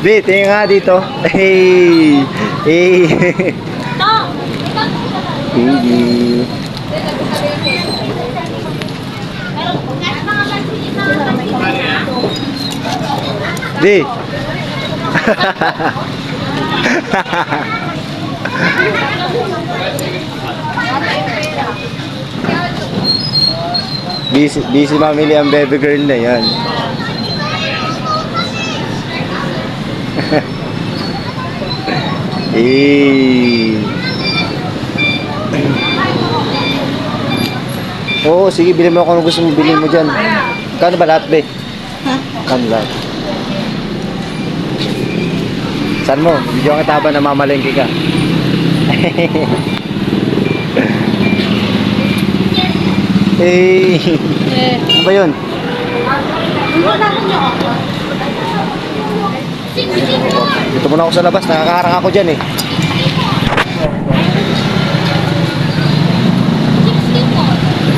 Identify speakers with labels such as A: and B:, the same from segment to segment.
A: Di, tingin nga dito. Hey! Hey! Baby. Di. busy, busy mamili ang baby girl na yan. Eh. Oo, sige, bilhin mo kung ano gusto mo bilhin mo dyan. Kano ba lahat, be? Kano lahat? Saan mo? Video ang kitaba na mamalengke ka. eh,
B: Eh,
A: ano ba yun? Dito muna ako sa labas, nakakaharang ako dyan eh.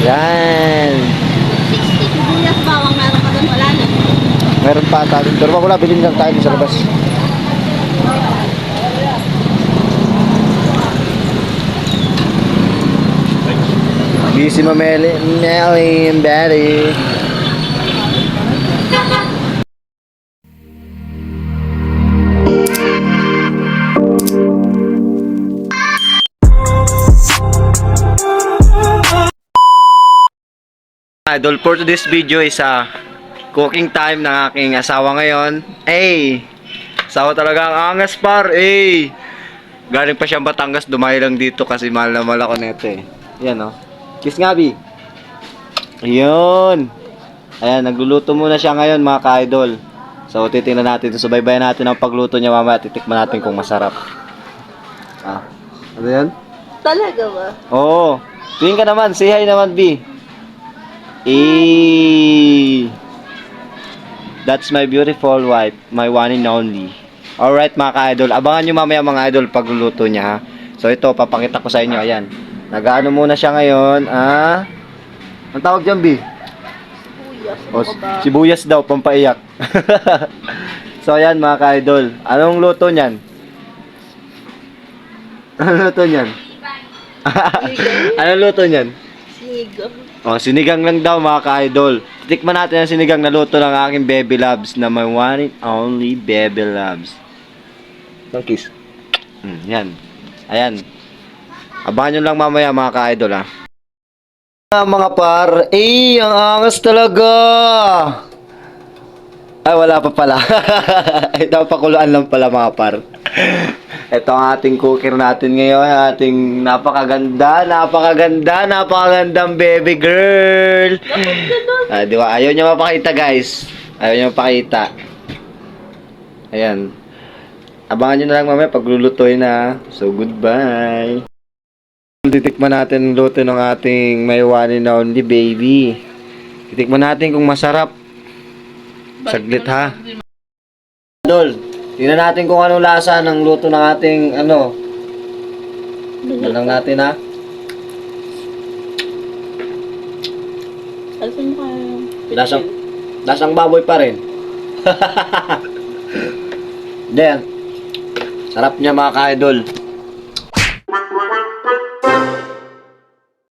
A: Yan.
B: sibuyas bawang meron ka doon, wala na.
A: Meron pa ata. Pero wala, bilhin lang tayo sa labas. Busy mameli, Melly and Betty. Idol, for this video is a cooking time ng aking asawa ngayon. Hey! Asawa talaga ang angas par, hey! Galing pa siyang Batangas, dumayo lang dito kasi mahal na mahal ako neto eh. Yan oh. Kiss nga, Bi. Ayun. Ayan, nagluluto muna siya ngayon mga ka-idol. So, titingnan natin. Subaybayan natin ang pagluto niya mamaya. Titikman natin kung masarap. Ah. Ano yan?
B: Talaga ba?
A: Oo. Tingin ka naman. Say hi naman, B. Eh. That's my beautiful wife. My one and only. Alright mga ka-idol. Abangan nyo mamaya mga idol pagluluto niya ha. So ito, papakita ko sa inyo. Ayan. Nagaano muna siya ngayon. Ah. Ang tawag dyan, B?
B: Sibuyas.
A: O,
B: Ano
A: sibuyas daw, pampaiyak. so ayan mga ka-idol. Anong luto niyan? Anong luto niyan? Anong luto niyan?
B: Sinigang.
A: Oh, sinigang lang daw mga ka-idol. Tikman natin ang sinigang na luto ng aking baby loves na my one and only baby loves. Ang kiss. Mm, yan. Ayan. Abangan nyo lang mamaya mga ka-idol ha. Ah, mga par, eh, ang angas talaga. Ay, wala pa pala. Ito, pakuluan lang pala mga par. Ito ang ating cooker natin ngayon, ating napakaganda, napakaganda, napakagandang baby girl. Ah, di ba? Ayaw niya mapakita, guys. Ayaw niya mapakita. Ayan. Abangan niyo na lang mamaya paglulutuin na. So, goodbye. Titikman natin ang luto ng ating may one and only baby. Titikman natin kung masarap. Saglit ha. Idol, tingnan natin kung anong lasa ng luto ng ating ano. Lang natin ha.
B: Alpin mo.
A: Lasang, lasang baboy pa rin. Then, sarap niya mga ka-idol.